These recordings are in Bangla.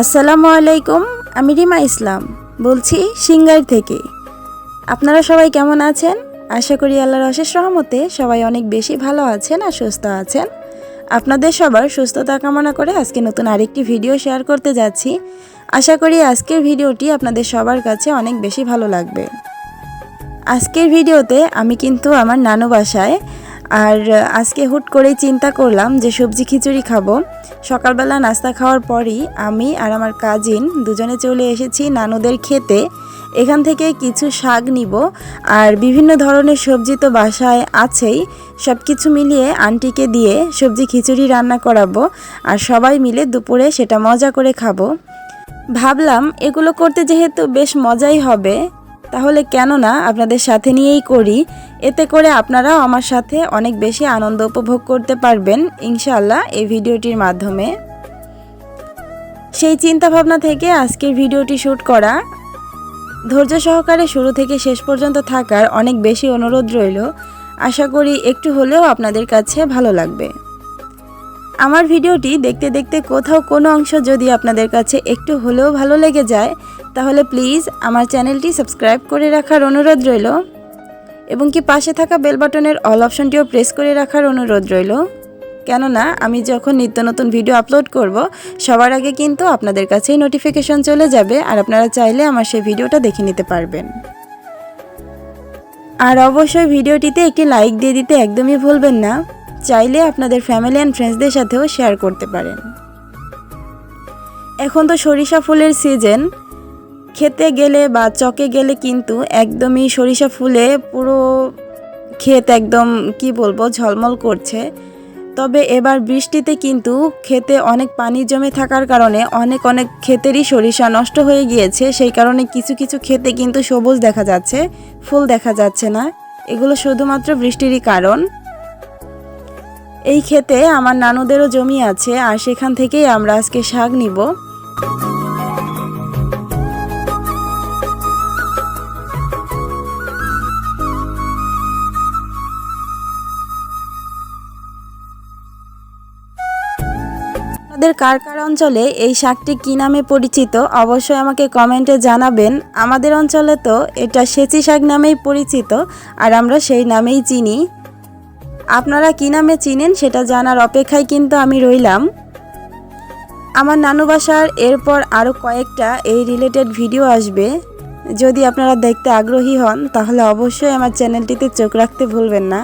আসসালামু আলাইকুম, আমি রিমা ইসলাম, বলছি সিঙ্গার থেকে। আপনারা সবাই কেমন আছেন? আশা করি আল্লাহর অশেষ রহমতে সবাই অনেক বেশি ভালো আছেন আর সুস্থ আছেন। আপনাদের সবার সুস্থতা কামনা করে আজকে নতুন আরেকটি ভিডিও শেয়ার করতে যাচ্ছি। আশা করি আজকের ভিডিওটি আপনাদের সবার কাছে অনেক বেশি ভালো লাগবে। আজকের ভিডিওতে আমি কিন্তু আমার নানু বাসায়, আর আজকে হুট করেই চিন্তা করলাম যে সবজি খিচুড়ি খাব। সকালবেলা নাস্তা খাওয়ার পরই আমি আর আমার কাজিন দুজনে চলে এসেছি নানুদের খেতে। এখান থেকে কিছু শাক নিব আর বিভিন্ন ধরনের সবজি তো বাসায় আছেই। সব কিছু মিলিয়ে আন্টিকে দিয়ে সবজি খিচুড়ি রান্না করাবো আর সবাই মিলে দুপুরে সেটা মজা করে খাব। ভাবলাম এগুলো করতে যেহেতু বেশ মজাই হবে তাহলে কেন না আপনাদের সাথে নিয়েই করি। এতে করে আপনারাও আমার সাথে অনেক বেশি আনন্দ উপভোগ করতে পারবেন ইনশাল্লাহ এই ভিডিওটির মাধ্যমে। সেই চিন্তা ভাবনা থেকে আজকের ভিডিওটি শ্যুট করা। ধৈর্য সহকারে শুরু থেকে শেষ পর্যন্ত থাকার অনেক বেশি অনুরোধ রইল। আশা করি একটু হলেও আপনাদের কাছে ভালো লাগবে। আমার ভিডিওটি দেখতে দেখতে কোথাও কোনো অংশ যদি আপনাদের কাছে একটু হলেও ভালো লেগে যায় তাহলে প্লিজ আমার চ্যানেলটি সাবস্ক্রাইব করে রাখার অনুরোধ রইল এবং কি পাশে থাকা বেল বাটনের অল অপশনটিও প্রেস করে রাখার অনুরোধ রইল। কেননা আমি যখন নিত্য নতুন ভিডিও আপলোড করব, সবার আগে কিন্তু আপনাদের কাছেই নোটিফিকেশন চলে যাবে আর আপনারা চাইলে আমার সেই ভিডিওটা দেখে নিতে পারবেন। আর অবশ্যই ভিডিওটিতে একটি লাইক দিয়ে দিতে একদমই ভুলবেন না, চাইলে আপনাদের ফ্যামিলি অ্যান্ড ফ্রেন্ডসদের সাথেও শেয়ার করতে পারেন। এখন তো সরিষা ফুলের সিজন খেতে গেলে বা চকে গেলে কিন্তু একদমই সরিষা ফুলে পুরো ক্ষেত একদম, কি বলব, ঝলমল করছে। তবে এবার বৃষ্টিতে কিন্তু খেতে অনেক পানি জমে থাকার কারণে অনেক অনেক ক্ষেতেরই সরিষা নষ্ট হয়ে গিয়েছে। সেই কারণে কিছু কিছু খেতে কিন্তু সবুজ দেখা যাচ্ছে, ফুল দেখা যাচ্ছে না। এগুলো শুধুমাত্র বৃষ্টিরই কারণ। এই ক্ষেতে আমার নানুদেরও জমি আছে, আর সেখান থেকেই আমরা আজকে শাক নিব। আপনাদের কার কার অঞ্চলে এই শাকটি কী নামে পরিচিত অবশ্যই আমাকে কমেন্টে জানাবেন। আমাদের অঞ্চলে তো এটা সেচি শাক নামেই পরিচিত আর আমরা সেই নামেই চিনি। আপনারা কী নামে চিনেন সেটা জানার অপেক্ষায় কিন্তু আমি রইলাম। আমার নানু বাসার এরপর আরও কয়েকটা এই রিলেটেড ভিডিও আসবে। যদি আপনারা দেখতে আগ্রহী হন তাহলে অবশ্যই আমার চ্যানেলটিতে চোখ রাখতে ভুলবেন না।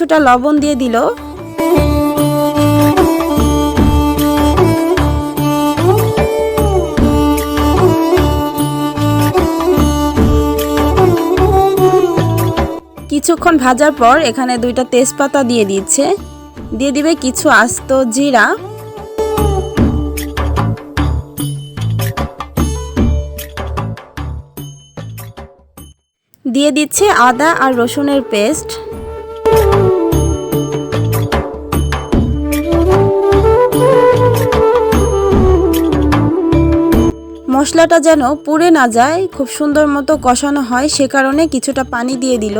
কিছুটা লবণ দিয়ে দিল। কিছুক্ষণ ভাজার পর এখানে দুইটা তেজপাতা দিয়ে দিচ্ছে। দিয়ে দিবে কিছু আস্ত জিরা। দিয়ে দিচ্ছে আদা আর রসুনের পেস্ট। মশলাটা যেন পুড়ে না যায়, খুব সুন্দর মতো কষানো হয়, সে কারণে কিছুটা পানি দিয়ে দিল।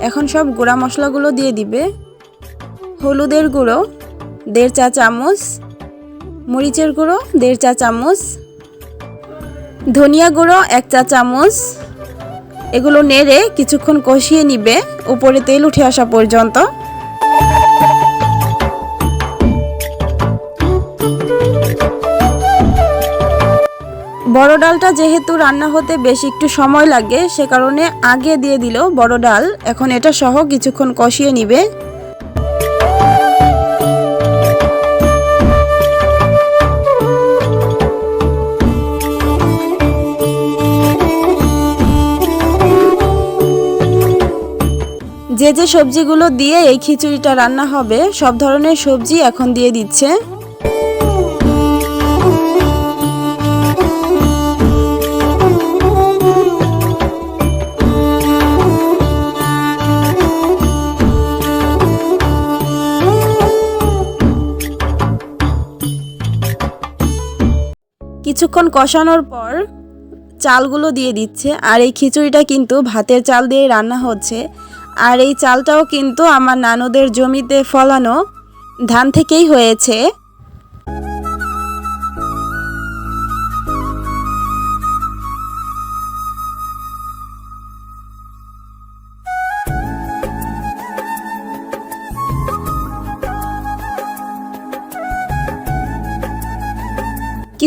এখন সব গুঁড়া মশলাগুলো দিয়ে দিবে। হলুদের গুঁড়ো, দেড় চা চামচ। মরিচের গুঁড়ো, দেড় চা চামচ। ধনিয়া গুঁড়ো, এক চা চামচ। এগুলো নেড়ে কিছুক্ষণ কষিয়ে নিবে। উপরে তেল উঠে আসা পর্যন্ত। বড় ডালটা যেহেতু রান্না হতে বেশ একটু সময় লাগে, সে কারণে আগে দিয়ে দিল বড় ডাল। এখন এটা সহ কিছুক্ষণ কষিয়ে নিবে। যে যে সবজিগুলো দিয়ে এই খিচুড়িটা রান্না হবে, সব ধরনের সবজি এখন দিয়ে দিচ্ছে। কিছুক্ষণ কষানোর পর চালগুলো দিয়ে দিচ্ছে। আর এই খিচুড়িটা কিন্তু ভাতের চাল দিয়ে রান্না হচ্ছে। আর এই চালটাও কিন্তু আমার নানুদের জমিতে ফলানো ধান থেকেই হয়েছে।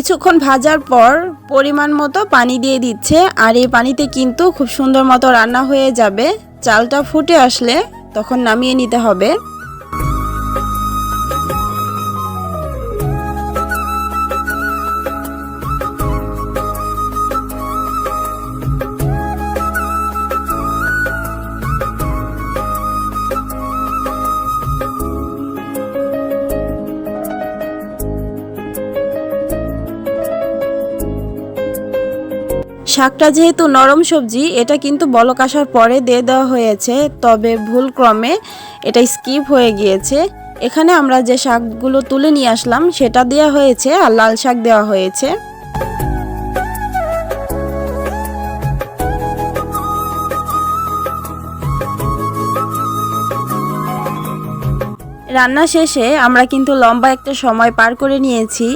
কিছুক্ষণ ভাজার পর পরিমাণ মতো পানি দিয়ে দিচ্ছে, আর এই পানিতে কিন্তু খুব সুন্দর মতো রান্না হয়ে যাবে। চালটা ফুটে আসলে তখন নামিয়ে নিতে হবে। শাকটা যেহেতু নরম সবজি, এটা কিন্তু বলক আসার পরে দিয়ে দেওয়া হয়েছে। তবে ভুল ক্রমে এটা স্কিপ হয়ে গিয়েছে। এখানে আমরা যে শাকগুলো তুলে নিয়ে আসলাম, সেটা দেওয়া হয়েছে আর লাল শাক দেওয়া হয়েছে। রান্না শেষে আমরা কিন্তু লম্বা একটা সময় পার করে নিয়েছি।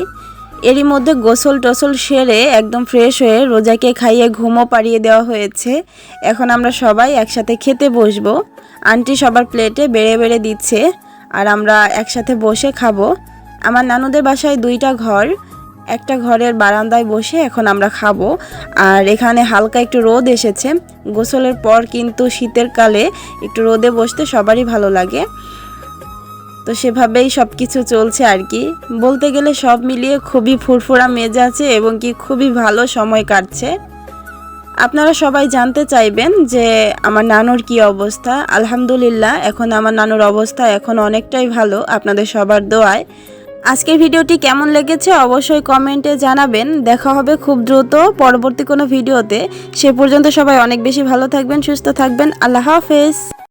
এরই মধ্যে গোসল টোসল সেরে একদম ফ্রেশ হয়ে রোজাকে খাইয়ে ঘুমও পাড়িয়ে দেওয়া হয়েছে। এখন আমরা সবাই একসাথে খেতে বসবো। আন্টি সবার প্লেটে বেড়ে বেড়ে দিচ্ছে, আর আমরা একসাথে বসে খাব। আমার নানুদের বাসায় দুইটা ঘর, একটা ঘরের বারান্দায় বসে এখন আমরা খাব। আর এখানে হালকা একটু রোদ এসেছে। গোসলের পর কিন্তু শীতের কালে একটু রোদে বসতে সবারই ভালো লাগে। তো সেভাবেই সব কিছু চলছে আর কি। বলতে গেলে সব মিলিয়ে খুবই ফুরফুরা মেজাজে এবং কি খুবই ভালো সময় কাটছে। আপনারা সবাই জানতে চাইবেন যে আমার নানুর কি অবস্থা। আলহামদুলিল্লাহ, এখন আমার নানুর অবস্থা এখন অনেকটাই ভালো, আপনাদের সবার দোয়ায়। আজকের ভিডিওটি কেমন লেগেছে অবশ্যই কমেন্টে জানাবেন। দেখা হবে খুব দ্রুত পরবর্তী কোনো ভিডিওতে। সে পর্যন্ত সবাই অনেক বেশি ভালো থাকবেন, সুস্থ থাকবেন। আল্লাহ হাফেজ।